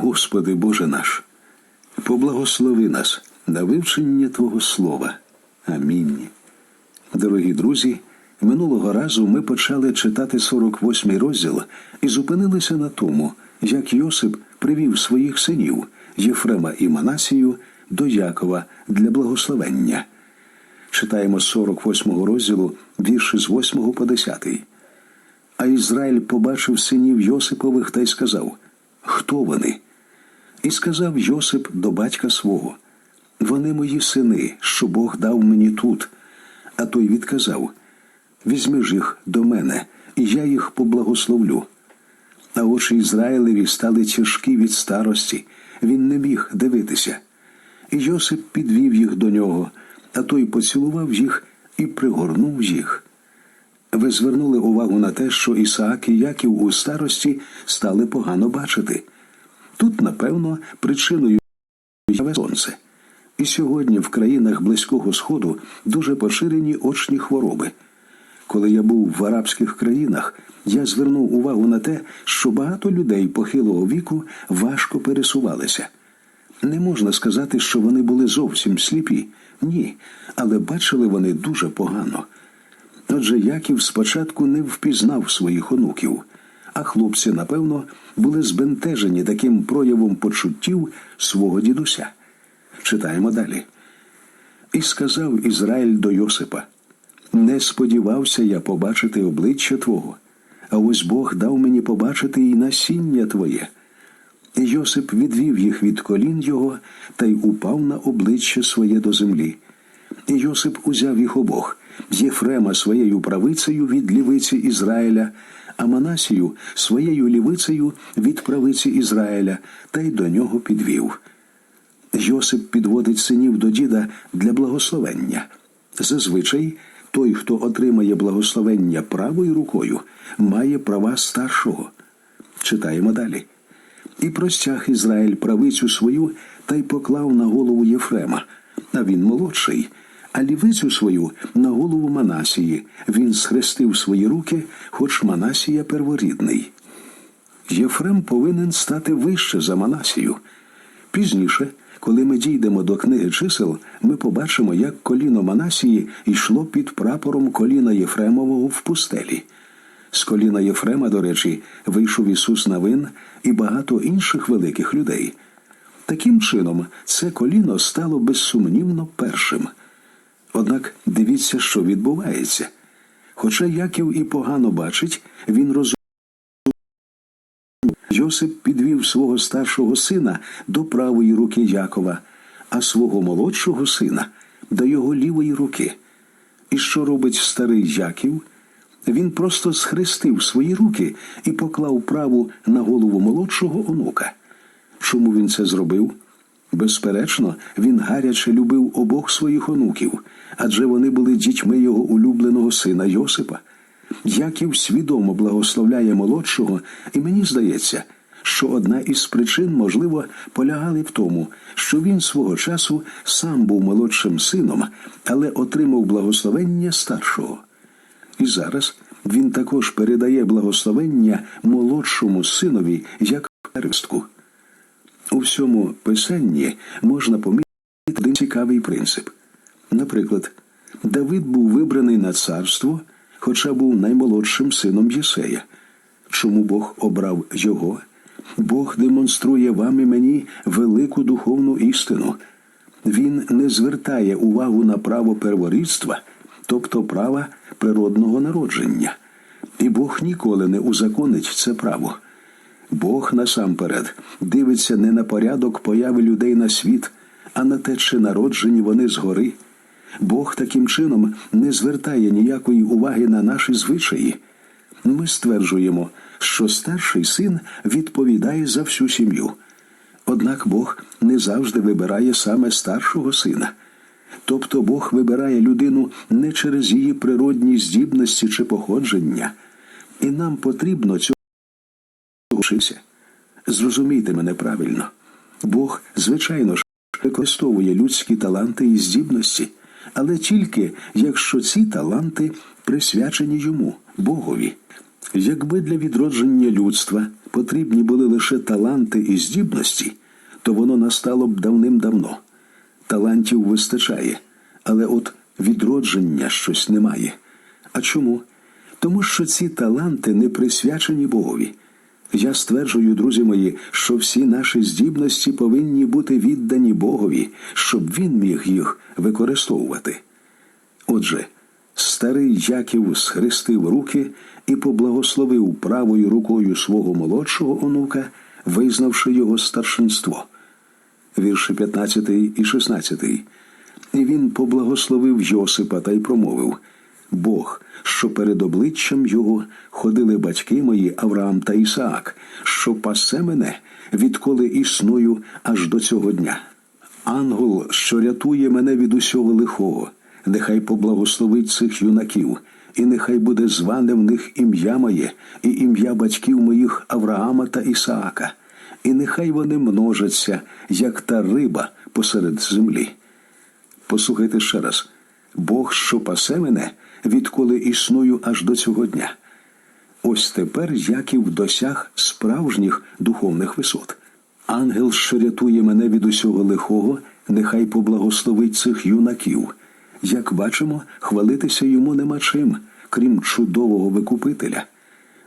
Господи Боже наш, поблагослови нас на вивчення Твого Слова. Амінь. Дорогі друзі, минулого разу ми почали читати 48-й розділ і зупинилися на тому, як Йосип привів своїх синів Єфрема і Манасію до Якова для благословення. Читаємо з 48-го розділу вірші з 8 по 10. А Ізраїль побачив синів Йосипових та й сказав: Хто вони? І сказав Йосип до батька свого: Вони мої сини, що Бог дав мені тут. А той відказав: Візьми ж їх до мене, і я їх поблагословлю. А очі Ізраїлеві стали тяжкі від старості, він не міг дивитися. І Йосип підвів їх до нього, а той поцілував їх і пригорнув їх. Ви звернули увагу на те, що Ісаак і Яків у старості стали погано бачити. Тут, напевно, причиною є сонце. І сьогодні в країнах Близького Сходу дуже поширені очні хвороби. Коли я був в арабських країнах, я звернув увагу на те, що багато людей похилого віку важко пересувалися. Не можна сказати, що вони були зовсім сліпі. Ні, але бачили вони дуже погано. Отже, Яків спочатку не впізнав своїх онуків, а хлопці, напевно, були збентежені таким проявом почуттів свого дідуся. Читаємо далі. І сказав Ізраїль до Йосипа: Не сподівався я побачити обличчя Твого, а ось Бог дав мені побачити і насіння Твоє. І Йосип відвів їх від колін його та й упав на обличчя своє до землі. І Йосип узяв їх обох Єфрема своєю правицею від лівиці Ізраїля, а Манасію своєю лівицею від правиці Ізраїля, та й до нього підвів. Йосип підводить синів до діда для благословення. Зазвичай той, хто отримає благословення правою рукою, має права старшого. Читаємо далі. І простяг Ізраїль правицю свою та й поклав на голову Єфрема, а він молодший, а лівицю свою на голову Манасії. Він схрестив свої руки, хоч Манасія перворідний. Єфрем повинен стати вище за Манасію. Пізніше, коли ми дійдемо до книги чисел, ми побачимо, як коліно Манасії йшло під прапором коліна Єфремового в пустелі. З коліна Єфрема, до речі, вийшов Ісус Навин і багато інших великих людей. Таким чином, це коліно стало безсумнівно першим. Однак дивіться, що відбувається. Хоча Яків і погано бачить, він розуміє. Йосип підвів свого старшого сина до правої руки Якова, а свого молодшого сина до його лівої руки. І що робить старий Яків? Він просто схрестив свої руки і поклав праву на голову молодшого онука. Чому він це зробив? Безперечно, він гаряче любив обох своїх онуків, адже вони були дітьми його улюбленого сина Йосипа. Яків свідомо благословляє молодшого, і мені здається, що одна із причин, можливо, полягали в тому, що він свого часу сам був молодшим сином, але отримав благословення старшого. І зараз він також передає благословення молодшому синові як перестку. У всьому писанні можна помітити один цікавий принцип. Наприклад, Давид був вибраний на царство, хоча був наймолодшим сином Єсея. Чому Бог обрав його? Бог демонструє вам і мені велику духовну істину. Він не звертає увагу на право перворідства, тобто права природного народження. І Бог ніколи не узаконить це право. Бог насамперед дивиться не на порядок появи людей на світ, а на те, чи народжені вони згори. Бог таким чином не звертає ніякої уваги на наші звичаї. Ми стверджуємо, що старший син відповідає за всю сім'ю. Однак Бог не завжди вибирає саме старшого сина. Тобто Бог вибирає людину не через її природні здібності чи походження, і нам потрібно цього вчитися. Зрозумійте мене правильно. Бог, звичайно ж, використовує людські таланти і здібності, але тільки якщо ці таланти присвячені йому, Богові. Якби для відродження людства потрібні були лише таланти і здібності, то воно настало б давним-давно. Талантів вистачає, але от відродження щось немає. А чому? Тому що ці таланти не присвячені Богові. Я стверджую, друзі мої, що всі наші здібності повинні бути віддані Богові, щоб він міг їх використовувати. Отже, старий Яків схрестив руки і поблагословив правою рукою свого молодшого онука, визнавши його старшинство. Вірші 15 і 16. І він поблагословив Йосипа та й промовив Бог, що перед обличчям його ходили батьки мої Авраам та Ісаак, що пасе мене, відколи існую аж до цього дня. Ангел, що рятує мене від усього лихого, нехай поблагословить цих юнаків, і нехай буде зване в них ім'я моє і ім'я батьків моїх Авраама та Ісаака, і нехай вони множаться, як та риба посеред землі. Послухайте ще раз Бог, що пасе мене, відколи існую аж до цього дня. Ось тепер Яків досяг справжніх духовних висот. Ангел, що рятує мене від усього лихого, нехай поблагословить цих юнаків. Як бачимо, хвалитися йому нема чим, крім чудового викупителя.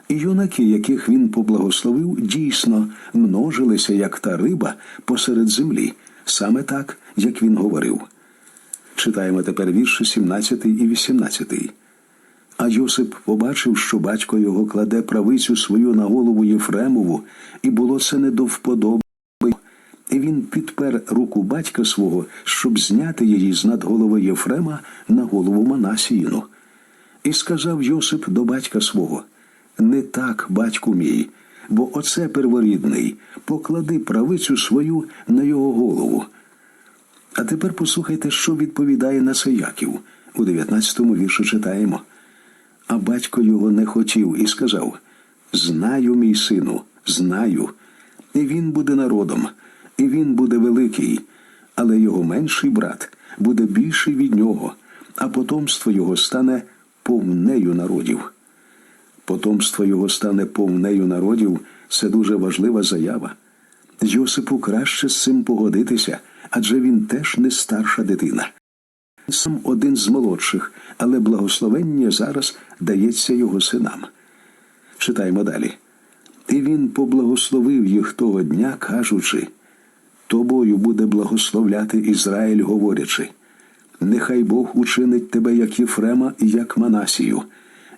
І юнаки, яких він поблагословив, дійсно множилися, як та риба посеред землі, саме так, як він говорив. Читаємо тепер вірші 17 і 18. А Йосип побачив, що батько його кладе правицю свою на голову Єфремову, і було це не до вподоби. І він підпер руку батька свого, щоб зняти її з над голови Єфрема на голову Манасіїну. І сказав Йосип до батька свого: Не так, батьку мій, бо оце перворідний, поклади правицю свою на його голову. А тепер послухайте, що відповідає на це Яків. У 19-му вірші читаємо. А батько його не хотів і сказав: Знаю, мій сину, знаю, і він буде народом, і він буде великий, але його менший брат буде більший від нього, а потомство його стане повнею народів. Потомство його стане повнею народів це дуже важлива заява. Йосипу краще з цим погодитися, адже він теж не старша дитина. Сам один з молодших, але благословення зараз дається його синам. Читаємо далі. І він поблагословив їх того дня, кажучи Тобою буде благословляти Ізраїль, говорячи Нехай Бог учинить тебе, як Єфрема і як Манасію,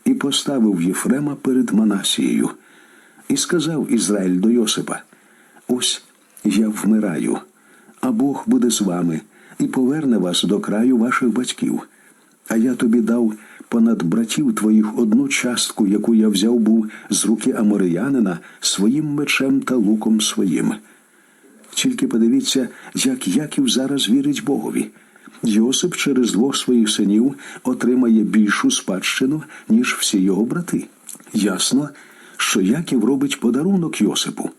і поставив Єфрема перед Манасією. І сказав Ізраїль до Йосипа: Ось я вмираю, а Бог буде з вами і поверне вас до краю ваших батьків. А я тобі дав понад братів твоїх одну частку, яку я взяв був з руки Амореянина своїм мечем та луком своїм. Тільки подивіться, як Яків зараз вірить Богові. Йосип через двох своїх синів отримає більшу спадщину, ніж всі його брати. Ясно, що Яків робить подарунок Йосипу.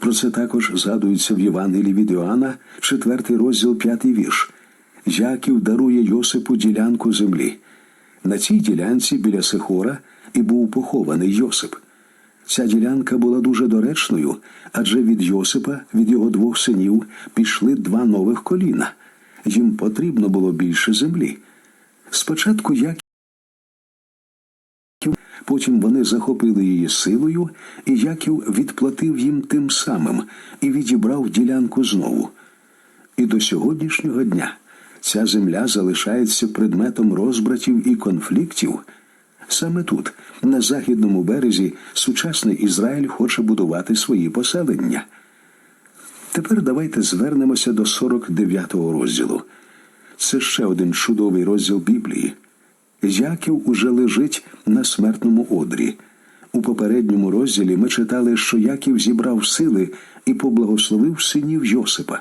Про це також згадується в Євангелії від Іоанна, 4 розділ 5 вірш. Яків дарує Йосипу ділянку землі. На цій ділянці біля Сихора і був похований Йосип. Ця ділянка була дуже доречною, адже від Йосипа, від його двох синів, пішли два нових коліна. Їм потрібно було більше землі. Спочатку Яків Потім вони захопили її силою, і Яків відплатив їм тим самим і відібрав ділянку знову. І до сьогоднішнього дня ця земля залишається предметом розбратів і конфліктів. Саме тут, на західному березі, сучасний Ізраїль хоче будувати свої поселення. Тепер давайте звернемося до 49-го розділу. Це ще один чудовий розділ Біблії. Яків уже лежить на смертному одрі. У попередньому розділі ми читали, що Яків зібрав сили і поблагословив синів Йосипа.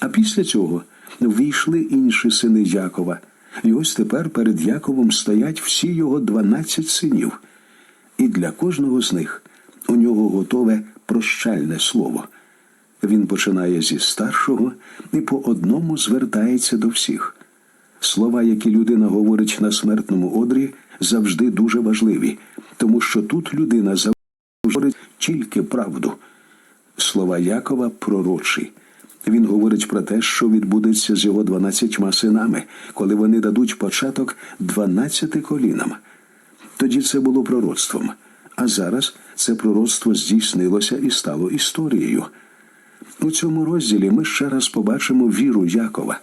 А після цього ввійшли інші сини Якова, і ось тепер перед Яковом стоять всі його дванадцять синів. І для кожного з них у нього готове прощальне слово. Він починає зі старшого і по одному звертається до всіх. Слова, які людина говорить на смертному одрі, завжди дуже важливі, тому що тут людина завжди говорить тільки правду. Слова Якова пророчі. Він говорить про те, що відбудеться з його дванадцятьма синами, коли вони дадуть початок дванадцяти колінам. Тоді це було пророцтвом, а зараз це пророцтво здійснилося і стало історією. У цьому розділі ми ще раз побачимо віру Якова.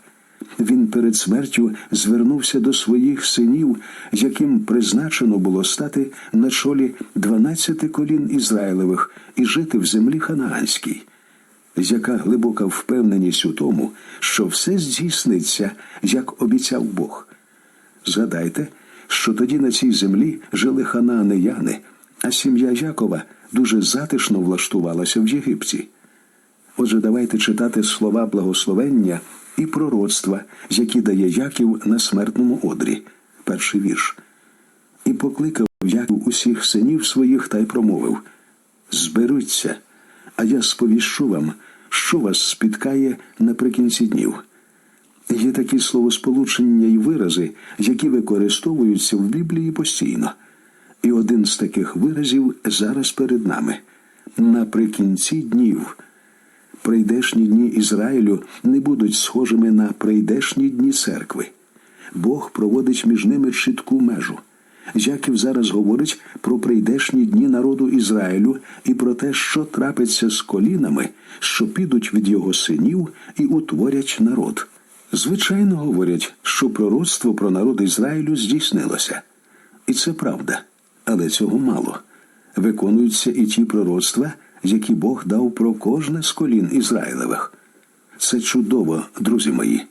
Він перед смертю звернувся до своїх синів, яким призначено було стати на чолі дванадцяти колін Ізраїлевих і жити в землі ханаанській. Яка глибока впевненість у тому, що все здійсниться, як обіцяв Бог. Згадайте, що тоді на цій землі жили ханаанеяни, а сім'я Якова дуже затишно влаштувалася в Єгипті. Отже, давайте читати слова благословення і пророцтва, які дає Яків на смертному одрі. Перший вірш. І покликав Яків усіх синів своїх та й промовив: Зберуться, а я сповіщу вам, що вас спіткає наприкінці днів. Є такі словосполучення і вирази, які використовуються в Біблії постійно. І один з таких виразів зараз перед нами наприкінці днів. Прийдешні дні Ізраїлю не будуть схожими на прийдешні дні церкви. Бог проводить між ними чітку межу. Яків зараз говорить про прийдешні дні народу Ізраїлю і про те, що трапиться з колінами, що підуть від його синів і утворять народ. Звичайно, говорять, що пророцтво про народ Ізраїлю здійснилося. І це правда, але цього мало. Виконуються і ті пророцтва, які Бог дав про кожне з колін Ізраїлевих. Це чудово, друзі мої.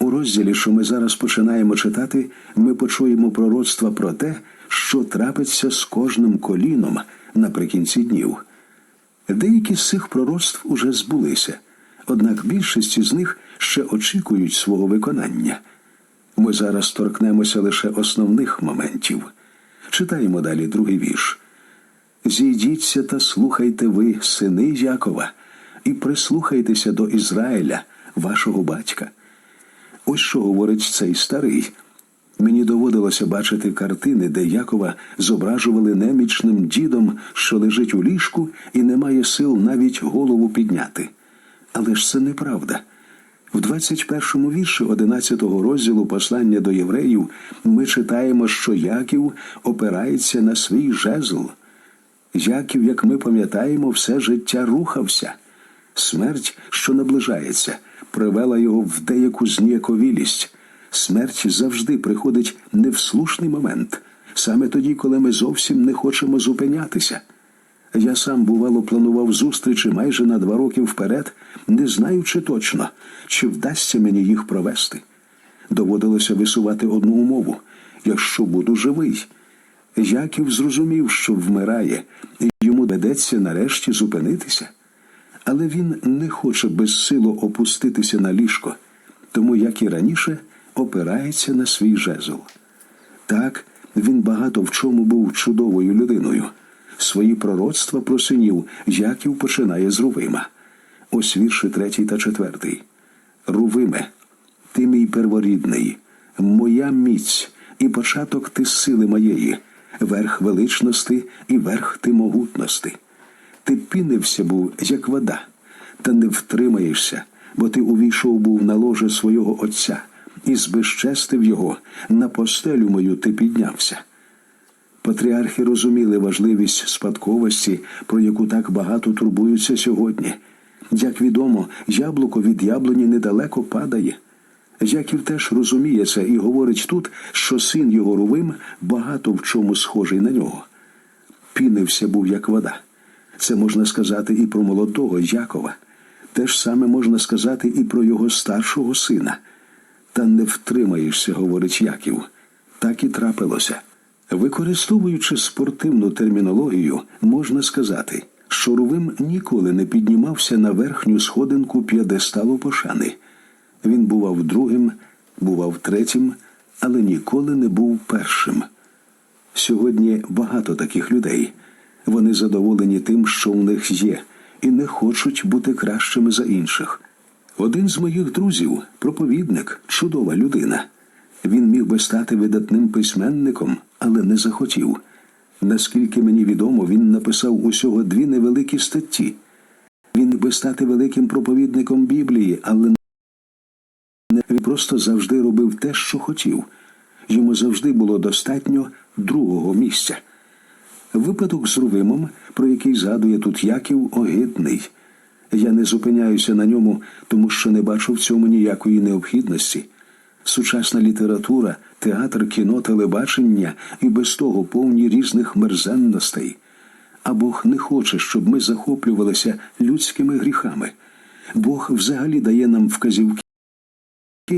У розділі, що ми зараз починаємо читати, ми почуємо пророцтва про те, що трапиться з кожним коліном наприкінці днів. Деякі з цих пророцтв уже збулися, однак більшість із них ще очікують свого виконання. Ми зараз торкнемося лише основних моментів. Читаємо далі другий вірш. Зійдіться та слухайте ви, сини Якова, і прислухайтеся до Ізраїля, вашого батька. Ось що говорить цей старий. Мені доводилося бачити картини, де Якова зображували немічним дідом, що лежить у ліжку і не має сил навіть голову підняти. Але ж це неправда. В 21 вірші 11 розділу послання до євреїв ми читаємо, що Яків опирається на свій жезл. Яків, як ми пам'ятаємо, все життя рухався. Смерть, що наближається, привела його в деяку зніяковілість. Смерть завжди приходить не в слушний момент, саме тоді, коли ми зовсім не хочемо зупинятися. Я сам, бувало, планував зустрічі майже на два роки вперед, не знаючи точно, чи вдасться мені їх провести. Доводилося висувати одну умову якщо буду живий. Яків зрозумів, що вмирає, і йому доведеться нарешті зупинитися. Але він не хоче безсило опуститися на ліжко, тому, як і раніше, опирається на свій жезл. Так, він багато в чому був чудовою людиною. Свої пророцтва про синів Яків починає з Рувима. Ось вірші третій та четвертий. Рувиме, ти мій перворідний, моя міць і початок ти сили моєї, верх величності і верх ти могутності. Ти пінився був, як вода, та не втримаєшся, бо ти увійшов був на ложе свого Отця і збезчестив його, на постелю мою ти піднявся. Патріархи розуміли важливість спадковості, про яку так багато турбуються сьогодні. Як відомо, яблуко від яблуні недалеко падає. Яків теж розуміє це і говорить тут, що син його Рувим багато в чому схожий на нього. Пінився був, як вода. Це можна сказати і про молодого Якова. Те ж саме можна сказати і про його старшого сина. Та не втримаєшся, говорить Яків. Так і трапилося. Використовуючи спортивну термінологію, можна сказати, що Рувим ніколи не піднімався на верхню сходинку п'єдесталу пошани. Він бував другим, бував третім, але ніколи не був першим. Сьогодні багато таких людей. Вони задоволені тим, що у них є, і не хочуть бути кращими за інших. Один з моїх друзів, проповідник, чудова людина. Він міг би стати видатним письменником, але не захотів. Наскільки мені відомо, він написав усього дві невеликі статті. Він би стати великим проповідником Біблії, але не просто завжди робив те, що хотів. Йому завжди було достатньо другого місця. Випадок з Рувимом, про який згадує тут Яків, огидний. Я не зупиняюся на ньому, тому що не бачу в цьому ніякої необхідності. Сучасна література, театр, кіно, телебачення і без того повні різних мерзенностей. А Бог не хоче, щоб ми захоплювалися людськими гріхами. Бог взагалі дає нам вказівки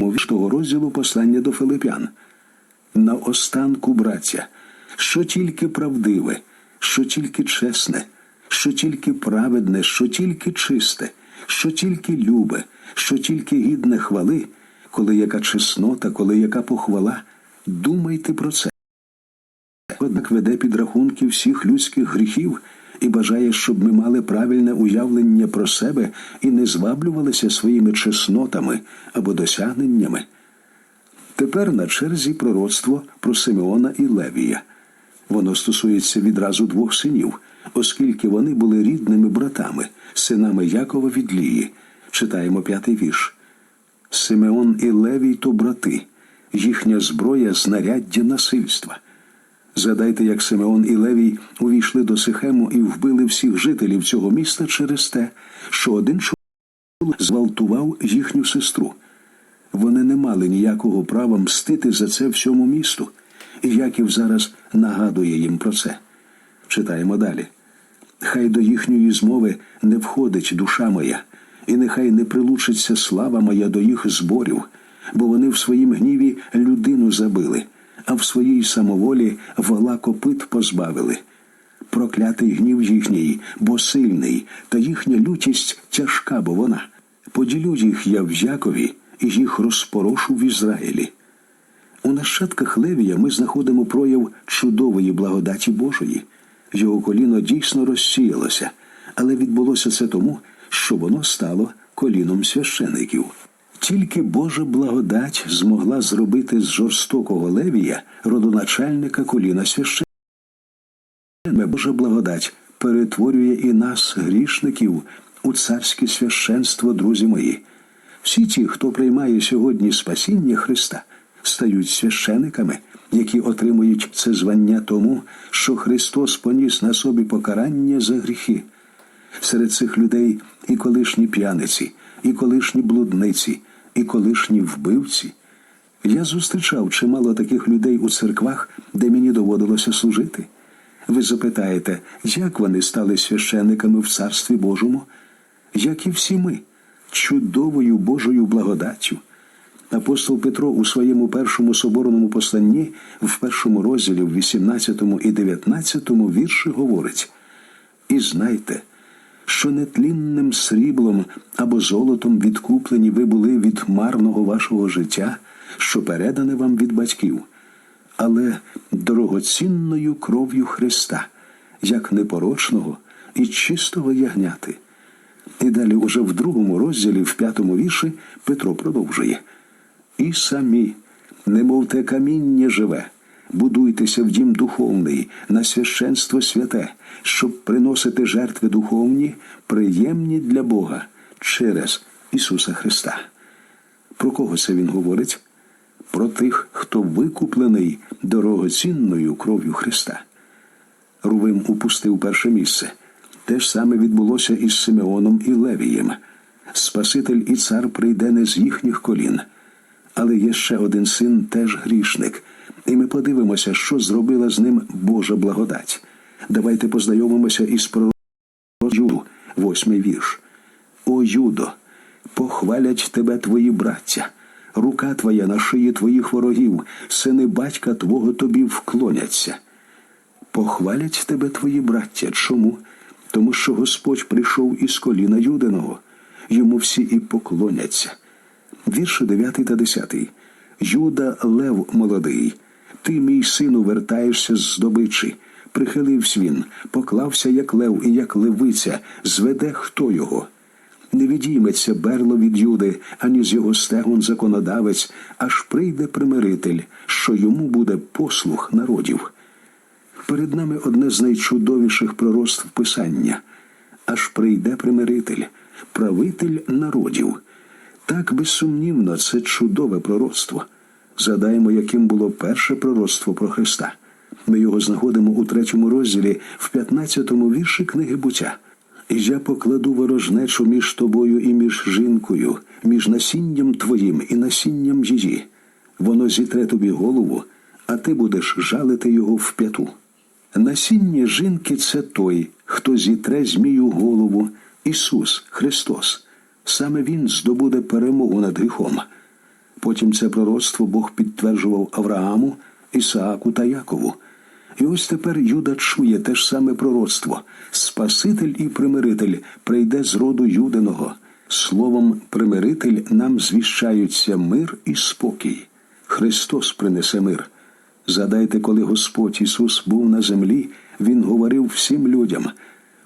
з того розділу послання до Филипян. На останку, браття, що тільки правдиве, що тільки чесне, що тільки праведне, що тільки чисте, що тільки любе, що тільки гідне хвали, коли яка чеснота, коли яка похвала, думайте про це. Однак веде підрахунки всіх людських гріхів і бажає, щоб ми мали правильне уявлення про себе і не зваблювалися своїми чеснотами або досягненнями. Тепер на черзі пророцтво про Симеона і Левія. Воно стосується відразу двох синів, оскільки вони були рідними братами, синами Якова від Лії. Читаємо п'ятий вірш. Симеон і Левій то брати, їхня зброя знаряддя насильства. Згадайте, як Симеон і Левій увійшли до Сихему і вбили всіх жителів цього міста через те, що один чоловік зґвалтував їхню сестру. Вони не мали ніякого права мстити за це всьому місту, і Яків зараз нагадує їм про це. Читаємо далі. Хай до їхньої змови не входить душа моя, і нехай не прилучиться слава моя до їх зборів, бо вони в своїм гніві людину забили, а в своїй самоволі вола копит позбавили. Проклятий гнів їхній, бо сильний, та їхня лютість тяжка, бо вона. Поділю їх я в Якові і їх розпорошу в Ізраїлі. У нащадках Левія ми знаходимо прояв чудової благодаті Божої. Його коліно дійсно розсіялося, але відбулося це тому, що воно стало коліном священиків. Тільки Божа благодать змогла зробити з жорстокого Левія родоначальника коліна священика. Божа благодать перетворює і нас, грішників, у царське священство, друзі мої. Всі ті, хто приймає сьогодні спасіння Христа, стають священиками, які отримують це звання тому, що Христос поніс на собі покарання за гріхи. Серед цих людей і колишні п'яниці, і колишні блудниці, і колишні вбивці. Я зустрічав чимало таких людей у церквах, де мені доводилося служити. Ви запитаєте, як вони стали священиками в Царстві Божому? Як і всі ми, чудовою Божою благодаттю. Апостол Петро у своєму першому соборному посланні в першому розділі, в 18 і 19 вірші говорить: І знайте, що нетлінним сріблом або золотом відкуплені ви були від марного вашого життя, що передане вам від батьків, але дорогоцінною кров'ю Христа, як непорочного і чистого ягняти. І далі, уже в другому розділі, в п'ятому вірші, Петро продовжує. І самі, немов те каміння живе, будуйтеся в дім духовний, на священство святе, щоб приносити жертви духовні, приємні для Бога через Ісуса Христа. Про кого це Він говорить? Про тих, хто викуплений дорогоцінною кров'ю Христа. Рувим упустив перше місце. Те ж саме відбулося із Симеоном і Левієм. Спаситель і цар прийде не з їхніх колін. Але є ще один син, теж грішник, і ми подивимося, що зробила з ним Божа благодать. Давайте познайомимося із пророком восьмий вірш. О Юдо, похвалять тебе твої браття, рука твоя на шиї твоїх ворогів, сини батька твого тобі вклоняться. Похвалять тебе твої браття. Чому? Тому що Господь прийшов із коліна Юдиного, йому всі і поклоняться. Вірші 9 та 10. Юда Лев молодий, ти, мій сину, вертаєшся з здобичі. Прихилився він, поклався, як лев і як левиця, зведе хто його. Не відійметься берло від Юди, ані з його стегон законодавець, аж прийде примиритель, що йому буде послух народів. Перед нами одне з найчудовіших пророцтв Писання. Аж прийде примиритель, правитель народів. Так безсумнівно, це чудове пророцтво. Задаємо, яким було перше пророцтво про Христа. Ми його знаходимо у третьому розділі, в 15-му вірші книги буття. І я покладу ворожнечу між тобою і між жінкою, між насінням твоїм і насінням її. Воно зітре тобі голову, а ти будеш жалити його в п'яту. Насіння жінки це той, хто зітре змію голову, Ісус Христос. Саме Він здобуде перемогу над гріхом. Потім це пророцтво Бог підтверджував Аврааму, Ісааку та Якову. І ось тепер Юда чує те ж саме пророцтво. Спаситель і примиритель прийде з роду Юдиного. Словом, примиритель нам звіщаються мир і спокій. Христос принесе мир. Задайте, коли Господь Ісус був на землі, Він говорив всім людям: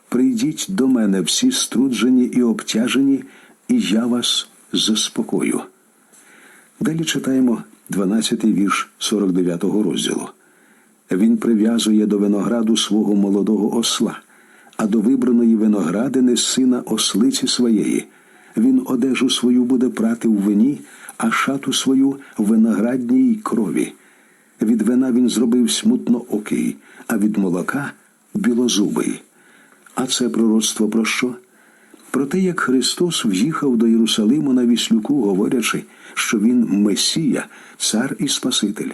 прийдіть до мене всі струджені і обтяжені, і я вас заспокою. Далі читаємо 12-й вірш 49-го розділу. Він прив'язує до винограду свого молодого осла, а до вибраної виноградини сина ослиці своєї. Він одежу свою буде прати в вині, а шату свою в виноградній крові. Від вина він зробив смутноокий, а від молока білозубий. А це пророцтво про що? Про те, як Христос в'їхав до Єрусалиму на віслюку, говорячи, що Він Месія, цар і Спаситель.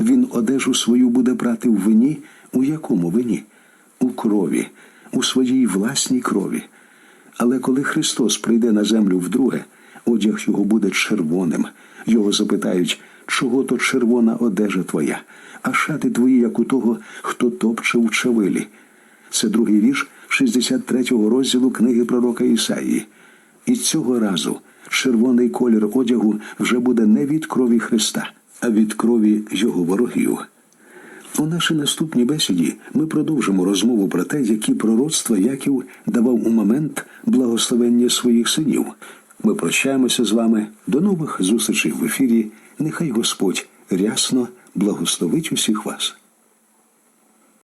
Він одежу свою буде брати в вині, у якому вині? У крові, у своїй власній крові. Але коли Христос прийде на землю вдруге, одяг його буде червоним. Його запитають, чого то червона одежа твоя, а шати твої, як у того, хто топче в чавилі. Це другий вірш 63-го розділу книги пророка Ісаїї. І цього разу червоний колір одягу вже буде не від крові Христа, а від крові його ворогів. У нашій наступній бесіді ми продовжимо розмову про те, які пророцтва Яків давав у момент благословення своїх синів. Ми прощаємося з вами. До нових зустрічей в ефірі. Нехай Господь рясно благословить усіх вас.